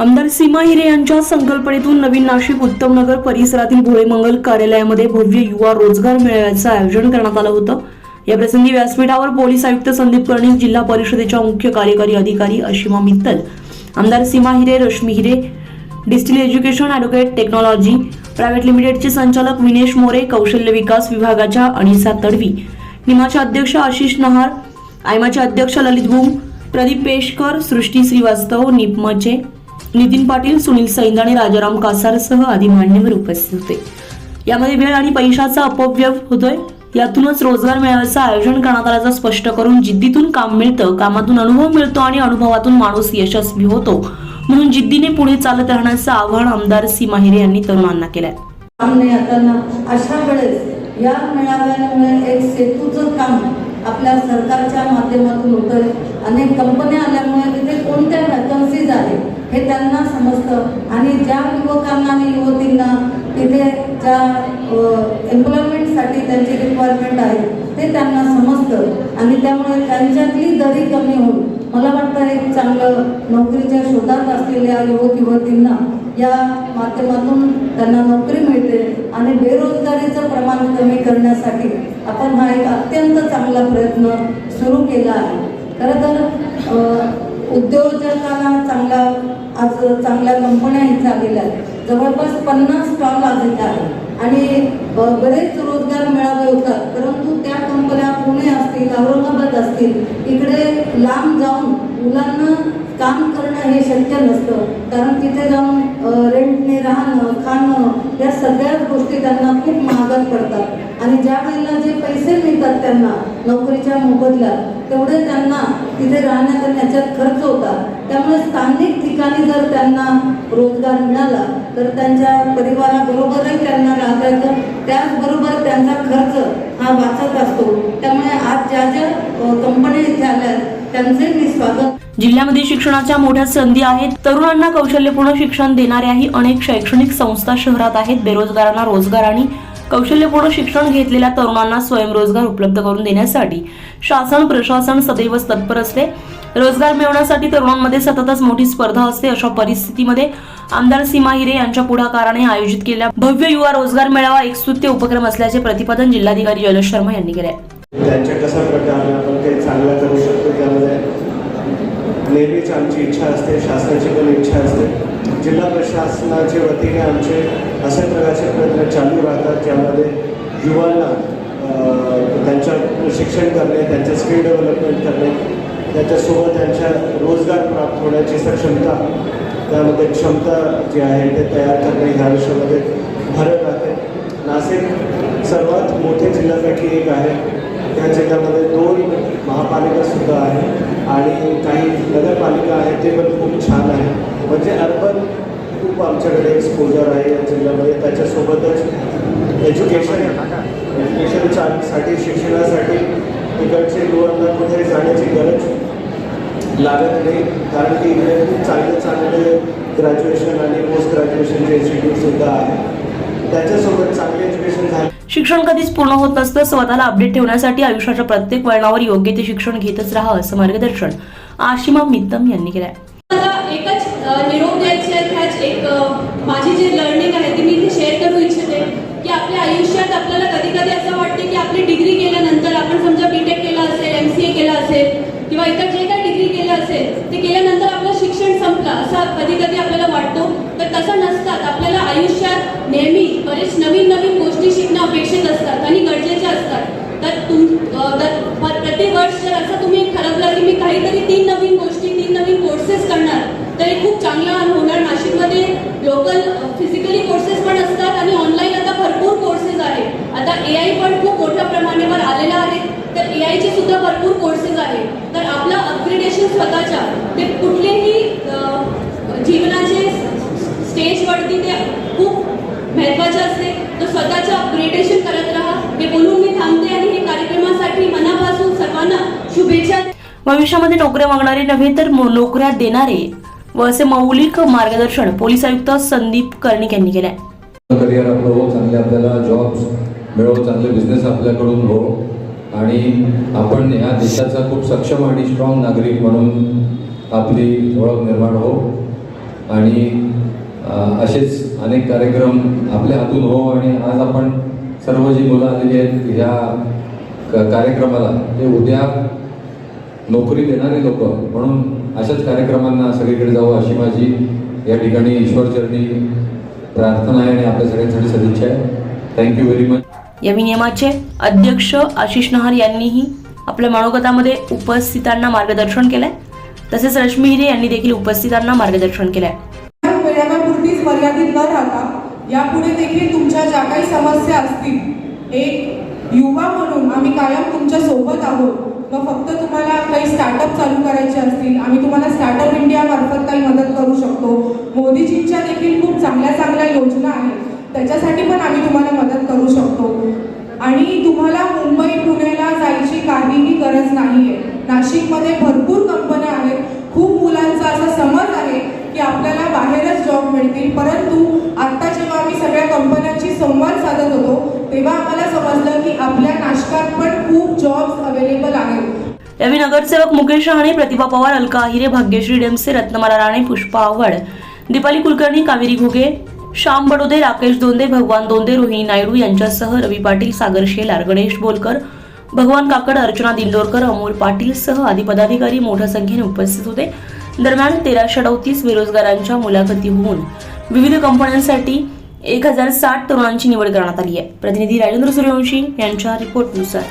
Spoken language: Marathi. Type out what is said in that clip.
आमदार सीमा हिरे यांच्या संकल्पनेतून नवीन नाशिक उत्तमनगर परिसरातील भोळे मंगल कार्यालयामध्ये भव्य युवा रोजगार मेळाव्याचं आयोजन करण्यात आलं होतं. या प्रसंगी व्यासपीठावर पोलीस आयुक्त संदीप कर्णिक जिल्हा परिषदेच्या मुख्य कार्यकारी अधिकारी अशिमा मित्तल आमदार Seema Hire Rashmi Hire distil education advocate technology private लिमिटेडचे संचालक विनेश मोरे कौशल्य विकास विभागाच्या अनिसा तडवी निमाचे अध्यक्ष आशिष नहार आयमाचे अध्यक्ष ललित भूम प्रदीप पेशकर सृष्टी श्रीवास्तव निपमचे नितीन पाटील सुनील सैंद आणि राजाराम कासारसह आदी मान्यवर उपस्थित होते. यामध्ये वेळ आणि पैशाचा अपव्यय होतोय. यातूनच रोजगार मेळाव्याचं आयोजन करण्यात आल्याचं स्पष्ट करून जिद्दीतून काम मिळतं कामातून अनुभव मिळतो आणि अनुभवातून माणूस यशस्वी होतो. म्हणून जिद्दीने पुढे चालत राहण्याचं आव्हान आमदार सीमा हिरे यांनी तरुणांना केलंय. अशा वेळेस या मेळाव्यामुळे एक सेतूचं काम आपल्या सरकारच्या माध्यमातून होतंय. अनेक कंपन्या आल्यामुळे हे त्यांना समजतं. आणि ज्या युवकांना आणि युवतींना तिथे ज्या एम्प्लॉयमेंटसाठी त्यांची रिक्वायरमेंट आहे ते त्यांना समजतं. आणि त्यामुळे त्यांच्यातली दरी कमी होऊन मला वाटतं एक चांगलं नोकरीच्या शोधात असलेल्या युवक युवतींना या माध्यमातून त्यांना नोकरी मिळते आणि बेरोजगारीचं प्रमाण कमी करण्यासाठी आपण हा एक अत्यंत चांगला प्रयत्न सुरू केला आहे. खरं तर उद्योजकाला चांगला आज चांगल्या कंपन्या इथे आहेत. जवळपास पन्नास स्टॉल आज इथे आहे आणि बरेच रोजगार मिळावे होतात. परंतु त्या कंपन्या पुणे असतील औरंगाबाद असतील इकडे लांब जाऊन मुलांना काम करणं हे शक्य नसतं. कारण तिथे जाऊन या सगळ्याच गोष्टी त्यांना खूप महागात पडतात. आणि ज्या वेळेला जे पैसे मिळतात त्यांना नोकरीच्या मोबदल्यात तेवढे त्यांना तिथे राहण्यात आणि याच्यात खर्च होतात. त्यामुळे स्थानिक ठिकाणी जर त्यांना रोजगार मिळाला तर त्यांच्या परिवाराबरोबरही त्यांना राहता येतं त्याचबरोबर त्यांचा खर्च हा वाचत असतो. त्यामुळे आज ज्या ज्या कंपन्या इथे आल्या आहेत, त्यांचे मी स्वागत जिल्ह्यामध्ये शिक्षणाच्या मोठ्या संधी आहेत. तरुणांना कौशल्यपूर्ण शिक्षण देणाऱ्याही अनेक शैक्षणिक संस्था शहरात आहेत. बेरोजगारांना रोजगार आणि कौशल्यपूर्ण शिक्षण घेतलेल्या तरुणांना स्वयंरोजगार उपलब्ध करून देण्यासाठी शासन प्रशासन सदैव तत्पर असते. रोजगार मिळवण्यासाठी तरुणांमध्ये सततच मोठी स्पर्धा असते. अशा परिस्थितीमध्ये आमदार सीमा हिरे यांच्या पुढाकाराने आयोजित केलेला भव्य युवा रोजगार मेळावा एक स्तुत्य उपक्रम असल्याचे प्रतिपादन जिल्हाधिकारी जयलक्ष शर्मा यांनी केले त्यांच्या कशा प्रकारे आपण काही चांगलं करू शकतो त्यामध्ये नेहमीच आमची इच्छा असते शासनाची पण इच्छा असते. जिल्हा प्रशासनाच्या वतीने आमचे अशा प्रकारचे प्रयत्न चालू राहतात ज्यामध्ये युवांना त्यांच्या शिक्षण करणे त्यांचे स्किल डेव्हलपमेंट करणे त्याच्यासोबत त्यांच्या रोजगार प्राप्त होण्याची सक्षमता त्यामध्ये क्षमता जी आहे ते तयार करणे ह्या विषयामध्ये भरत राहते. नाशिक सर्वात मोठे जिल्ह्यापैकी एक आहे. या जिल्ह्यामध्ये दोन महापालिका सुद्धा आहे आणि काही नगरपालिका आहेत ते पण खूप छान आहे. म्हणजे अर्बन खूप आमच्याकडे एक्सपोजर आहे या जिल्ह्यामध्ये. त्याच्यासोबतच एज्युकेशन एज्युकेशनसाठी शिक्षणासाठी इकडचे लोकांमध्ये जाण्याची गरज लागत नाही. कारण की इकडे खूप चांगले चांगले ग्रॅज्युएशन आणि पोस्ट ग्रॅज्युएशनचे इन्स्टिट्यूटसुद्धा आहे त्याच्यासोबत चांगले एज्युकेशन झाले. शिक्षण कधीच पूर्ण होत नसतं. स्वतःला अपडेट ठेवण्यासाठी आयुष्याच्या प्रत्येक वळणावर योग्य ते शिक्षण घेतच राहा असं मार्गदर्शन आशिमा मित्तम यांनी केलंय. एकच निरोप द्यायची आहे एक माझी जी लर्निंग आहे ती मी इथे शेअर करू इच्छिते की आपल्या आयुष्यात आपल्याला कधी कधी असं वाटते की आपली डिग्री केल्यानंतर आपण समजा बीटेक केलं असेल एम सी ए केलं असेल किंवा इतर जे काही डिग्री केलं असेल ते केल्यानंतर आपलं शिक्षण संपलं असं कधी कधी तसं नसतात. आपल्याला आयुष्यात नेहमी बरेच नवीन नवीन गोष्टी शिकणं अपेक्षित असतात आणि गरजेच्या असतात. तर तुम प्रत्येक वर्ष जर असं तुम्ही ठरवलं की मी काहीतरी तीन नवीन गोष्टी तीन नवीन कोर्सेस करणार तर हे खूप चांगलं होणार. नाशिकमध्ये लोकल फिजिकली कोर्सेस पण असतात आणि ऑनलाईन आता भरपूर कोर्सेस आहेत. आता ए आय पण खूप मोठ्या प्रमाणावर आलेला आहे. तर ए आयचे सुद्धा भरपूर कोर्सेस आहेत. तर आपलं अपग्रेडेशन स्वतःच्या. ते कुठलेही जीवनाचे स्टेजवरती ते खूप महत्वाचं असते. तर स्वतःचं अपग्रेडेशन करत राहा. हे बोलून मी थांबते आणि हे कार्यक्रमासाठी मनापासून सर्वांना शुभेच्छा भविष्यामध्ये नोकऱ्या मागणारे नव्हे तर नोकऱ्या देणारे व असे मौलिक मार्गदर्शन पोलीस आयुक्त संदीप कर्णिक यांनी केलंय. करिअर आपलं हो चांगले आपल्याला जॉब्स मिळो चांगले बिझनेस आपल्याकडून हो. आणि आपण या देशाचा खूप सक्षम आणि स्ट्रॉंग नागरिक म्हणून आपली ओळख निर्माण हो. आणि असेच अनेक कार्यक्रम आपल्या हातून हो आणि आज आपण सर्व जी मुलं आलेली आहेत ह्या क- कार्यक्रमाला ते उद्या नोकरी देणारे लोक म्हणून अशाच कार्यक्रमांना सगळीकडे जावं अशी माझी या ठिकाणी ईश्वरचरणी प्रार्थना आहे आणि आपल्या सगळ्यांसाठी सदिच्छा आहे. थँक्यू व्हेरी मच या विनियमाचे अध्यक्ष आशिष नहार यांनीही आपल्या मनोगतामध्ये उपस्थितांना मार्गदर्शन केलंय. तसेच रश्मी हिरे यांनी देखील उपस्थितांना मार्गदर्शन केलंय. मर्यादित न राहता यापुढे देखील तुमच्या ज्या काही समस्या असतील एक युवा म्हणून आम्ही कायम तुमच्यासोबत आहोत. व फक्त तुम्हाला काही स्टार्टअप चालू करायचे असतील आम्ही तुम्हाला स्टार्टअप इंडिया मार्फत काही मदत करू शकतो. मोदीजींच्या देखील खूप चांगल्या चांगल्या योजना आहेत. त्याच्यासाठी पण आम्ही तुम्हाला मदत करू शकतो. आणि तुम्हाला मुंबई पुण्याला जायची काहीही गरज नाहीये. नाशिकमध्ये भरपूर कंपन्या आहेत. खूप मुलांचा असा समज आहे की आपल्याला बाहेरच जॉब मिळतील. परंतु आता जेव्हा आम्ही सगळ्या कंपन्यांशी संवाद साधत होतो तेव्हा आम्हाला समजलं की आपल्या नाशकात पण खूप जॉब्स अवेलेबल आहेत. यावेळी नगरसेवक मुकेश राणे प्रतिभा पवार अलका अहिरे भाग्यश्री डेमसे रत्नमाला राणे पुष्पा आव्हाड दीपाली कुलकर्णी कावेरी घुगे श्याम बडोदे राकेश दोंदे भगवान दोंदे रोहिणी नायडू यांच्यासह रवी पाटील सागर शेलार गणेश बोलकर भगवान काकड अर्चना दिंडोरकर अमोल पाटील सह आदी पदाधिकारी मोठ्या संख्येने उपस्थित होते. दरम्यान तेराशे अडतीस बेरोजगारांच्या मुलाखती होऊन विविध कंपन्यांसाठी एक हजार साठ तरुणांची निवड करण्यात आली आहे. प्रतिनिधी राजेंद्र सूर्यवंशी यांच्या रिपोर्टनुसार.